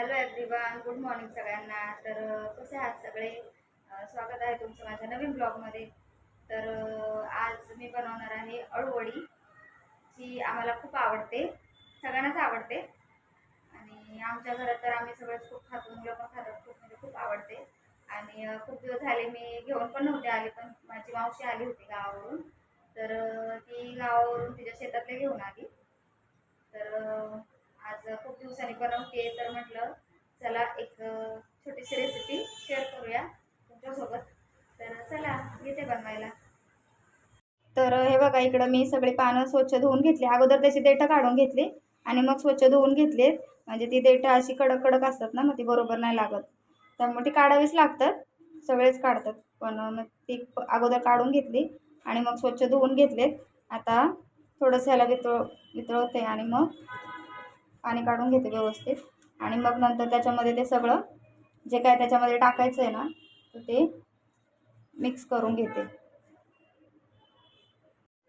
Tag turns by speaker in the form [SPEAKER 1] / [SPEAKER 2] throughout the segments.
[SPEAKER 1] Hello everyone good morning सगळ्यांना. तर कसे आहात सगळे? स्वागत आहे तुमचं माझ्या नवीन ब्लॉगमध्ये. तर आज मी बनवणार आहे अळवडी जी आम्हाला खूप आवडते. सगळ्यांनाच आवडते. आणि आमच्या घरात तर आम्ही सगळंच खूप खातो. मुलं पण खातात खूप म्हणजे खूप आवडते. आणि खूप दिवस झाले मी घेऊन पण नव्हते आले पण माझी मावशी आली होती गावावरून. तर ती गावावरून तिच्या शेतातले घेऊन आली. तर खूप दिवसांनी बनवते तर म्हटलं चला एक छोटीशी रेसिपी शेअर करूया तुमच्यासोबत. तर चला येते बनवायला. तर हे बघा इकडं मी सगळे पानं स्वच्छ धुवून घेतली. अगोदर त्याची देठं काढून घेतली आणि मग स्वच्छ धुवून घेतले म्हणजे ती देठं अशी कडक कडक असतात ना मग ती बरोबर नाही लागत. त्यामुळे ती काढावीच लागतात. सगळेच काढतात. पण मग ती अगोदर काढून घेतली आणि मग स्वच्छ धुवून घेतलेत. आता थोडंसं ह्याला वितळ वितळवते आणि मग पाणी काढून घेते व्यवस्थित. आणि मग नंतर त्याच्यामध्ये ते सगळं जे काय त्याच्यामध्ये टाकायचं आहे ना तर ते मिक्स करून घेते.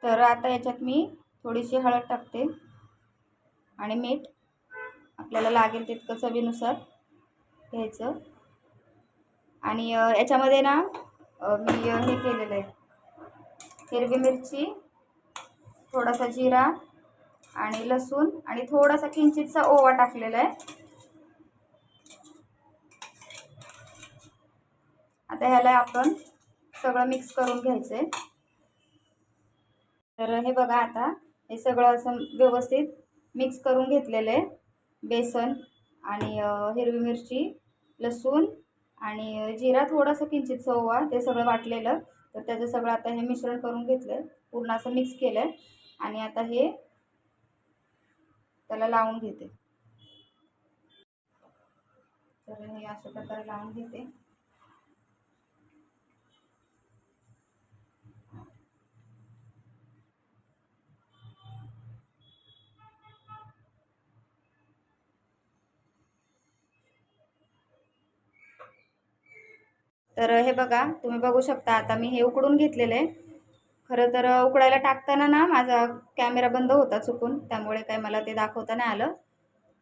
[SPEAKER 1] तर आता याच्यात मी थोडीशी हळद टाकते. आणि मीठ आपल्याला लागेल तितकं चवीनुसार घ्यायचं. आणि याच्यामध्ये ना मी हे केलेलं आहे. हिरवी मिरची थोडासा जिरा आणि लसूण आणि थोडासा किंचितचा ओवा टाकलेला आहे. आता ह्याला आपण सगळं मिक्स करून घ्यायचं आहे तर हे बघा आता हे सगळं असं व्यवस्थित मिक्स करून घेतलेलं आहे. बेसन आणि हिरवी मिरची लसूण आणि जिरा थोडासा किंचित ओवा ते सगळं वाटलेलं. तर त्याचं सगळं आता हे मिश्रण करून घेतलं आहे पूर्ण असं मिक्स केलं आहे आणि आता हे त्याला लावून घेते. तर हे अशा प्रकारे लावून घेते. तर हे बघा तुम्ही बघू शकता आता मी हे उकडून घेतलेलं आहे. खरं तर उकडायला टाकताना ना माझा कॅमेरा बंद होता चुकून त्यामुळे काय मला ते दाखवता नाही आलं.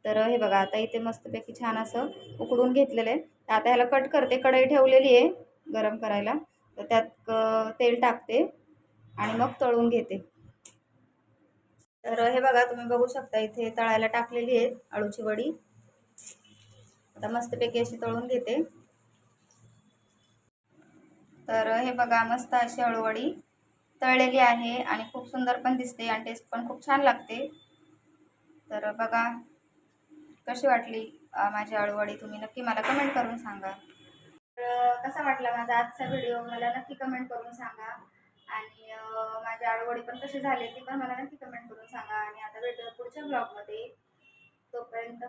[SPEAKER 1] तर हे बघा आता इथे मस्तपैकी छान असं उकडून घेतलेलं आहे. तर आता ह्याला कट करते कढई ठेवलेली आहे गरम करायला. तर त्यात तेल टाकते आणि मग तळून घेते. तर हे बघा तुम्ही बघू शकता इथे तळायला टाकलेली आहे अळूची वडी. आता मस्तपैकी अशी तळून घेते. तर हे बघा मस्त अशी अळूवडी. तळलेली आहे आणि खूप सुंदर पण दिसते आणि टेस्ट पण खूप छान लागते. तर बघा कशी वाटली माझी अळूवडी तुम्ही नक्की मला कमेंट करून सांगा. तर कसा वाटला माझा आजचा व्हिडिओ मला नक्की कमेंट करून सांगा. आणि माझी आळूवडी पण कशी झाली ती पण मला नक्की कमेंट करून सांगा. आणि आता भेटूया पुढच्या ब्लॉगमध्ये तोपर्यंत